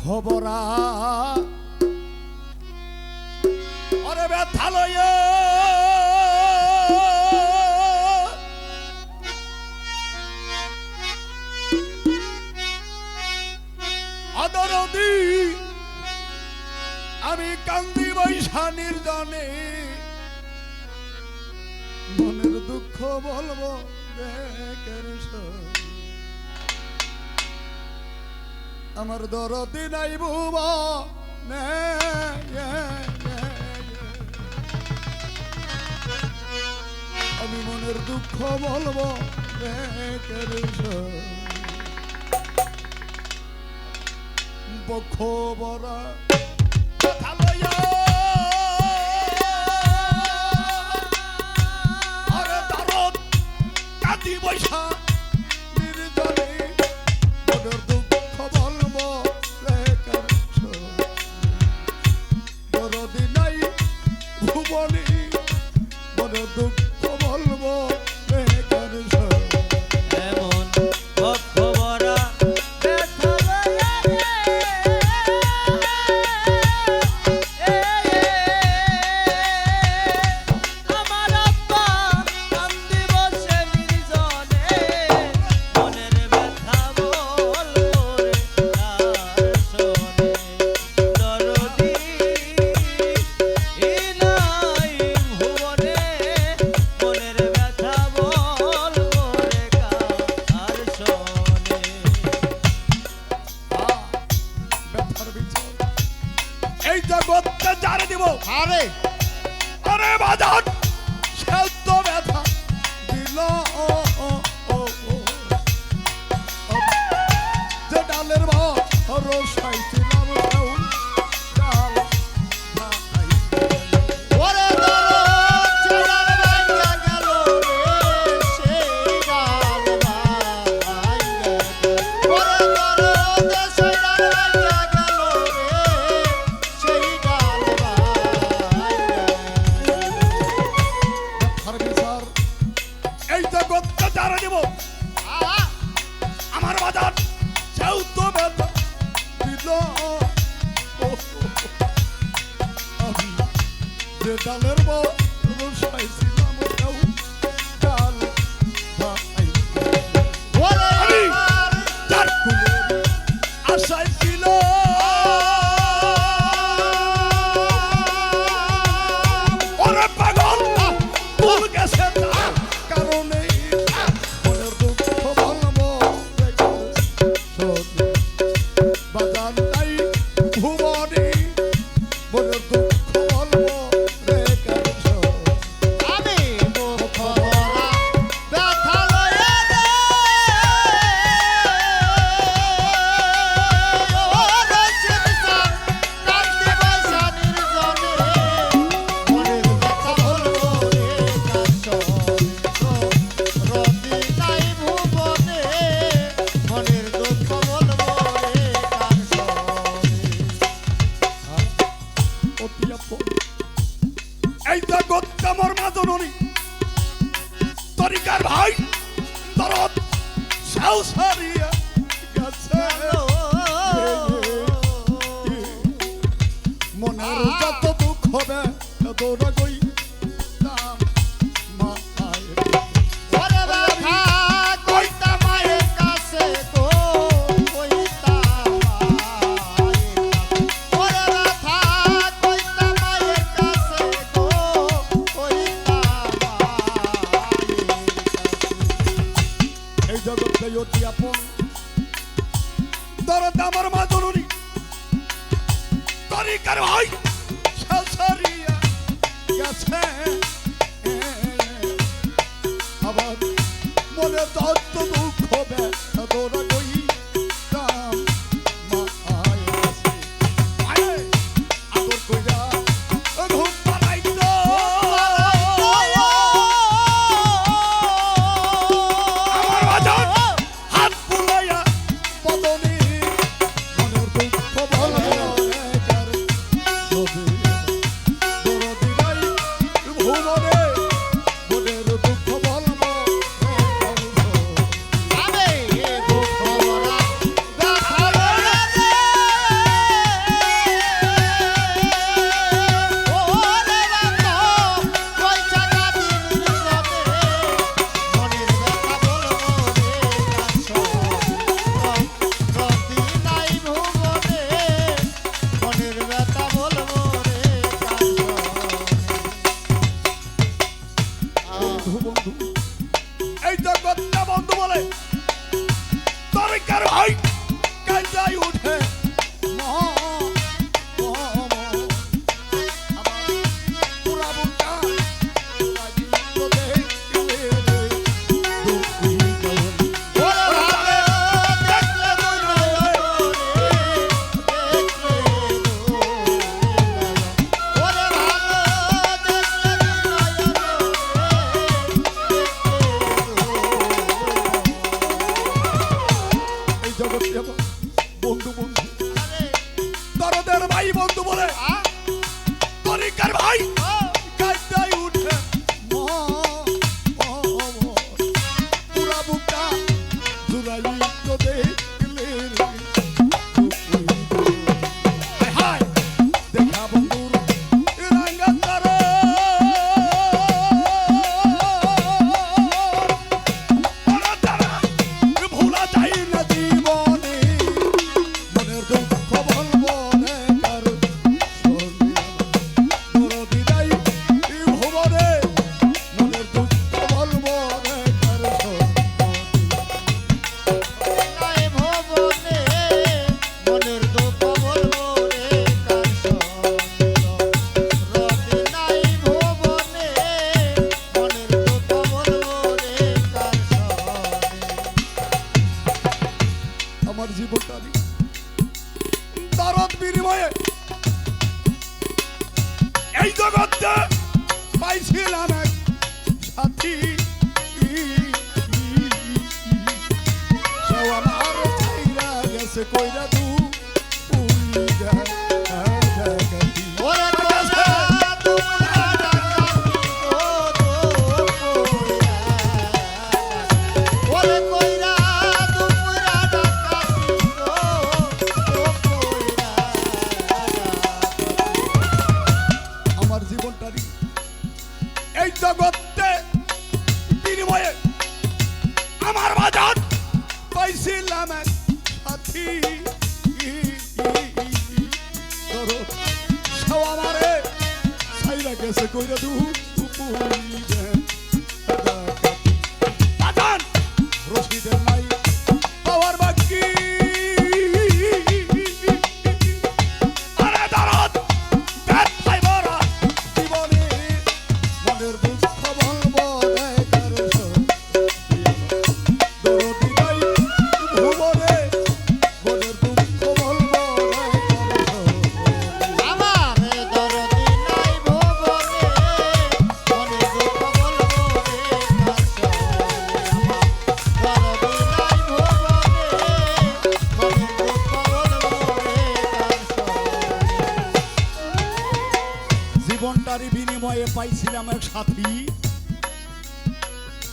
খবরা বরা অরে ব্যথা আদরদি আমি কান্দি বৈশা নির্জনে। মনের দুঃখ বলব বেকের আমার দরদি নাই বুবা। নে আমি মনের দুঃখ বলব বক্ষ বরা বৈশাখ। এই জগৎকে জারে দিব। আরে। আরে বাজার যে দলের বউ পুরুষ পাইছিল দয়তি আপন দরদ আমার মা জরুরি তরিকার ভাই সারিয়া মনে তত্ত্ব দুঃখ বেদনা দুপুরা আমার জীবনটারই এই জগতে বিনিময়ে আমার বাজার পাইছিলাম এক সব আমারে সাইরা গেছে কইরা দু পাইছিলাম এক সাথী।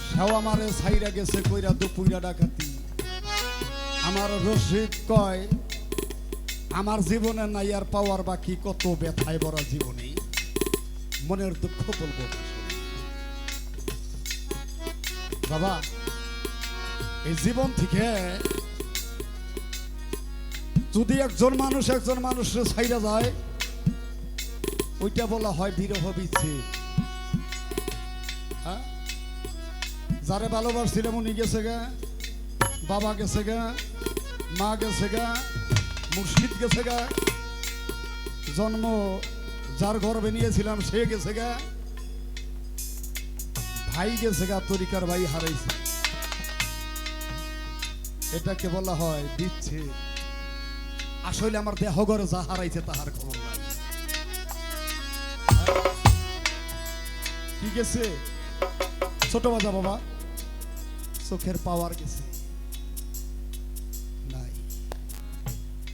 সেও আমারে ছাইরা গেছে, কইরা দুপুইরা ডাকাতি। আমার রসিদ কয়, আমার জীবনে নাই আর পাওয়ার বাকি কত ব্যথায় ভরা জীবনে। মনের দুঃখ বলব বাবা, এই জীবন থেকে যদি একজন মানুষ একজন মানুষের ছাইরা যায় ওইটা বলা হয় বিরহ বিচ্ছেদ। হ্যাঁ? যারে ভালোবাসছিলাম উনি গেছে গা, বাবা গেছে গা, মা গেছে গা, মুর্শিদ গেছে গা, জন্ম যার গর্বে নিয়েছিলাম সে গেছে গা, ভাই গেছে গা, তরিকার ভাই হারাইছে। এটাকে বলা হয় বিচ্ছেদ। আসলে আমার দেহ ঘরে যা হারাইছে তাহার খবর কি ছোট বাজা বাবা, চোখের পাওয়ার গেছে। নাই।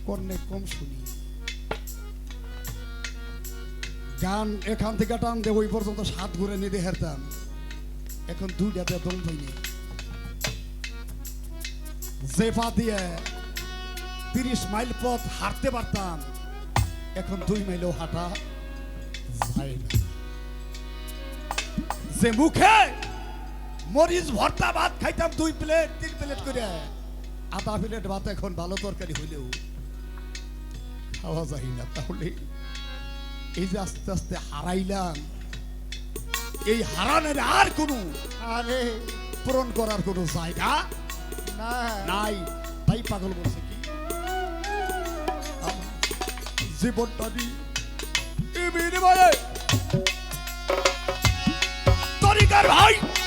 কর্ণে কম শুনি। গান এখান থেকে টান দে, ওই পর্যন্ত সাত ঘুরে হেরতাম। এখন দুইটাতে দম দিয়ে তিরিশ মাইল পথ হাঁটতে পারতাম। এখন দুই মাইলেও হাঁটা যায় না। যে মুখে মরিচ ভর্তা ভাত খাইতাম দুই প্লেট তিন প্লেট করে। আধা প্লেট ভাত এখন ভালো তরকারি হইলেও খাওয়া যায় না। তাহলে এই যে আস্তে আস্তে হারাইলাম এই হারানের আর কোনো আরে পূরণ করার কোনো জায়গা না নাই। তাই পাগল বলছে কি? জীবনটা বিনিময়ে right.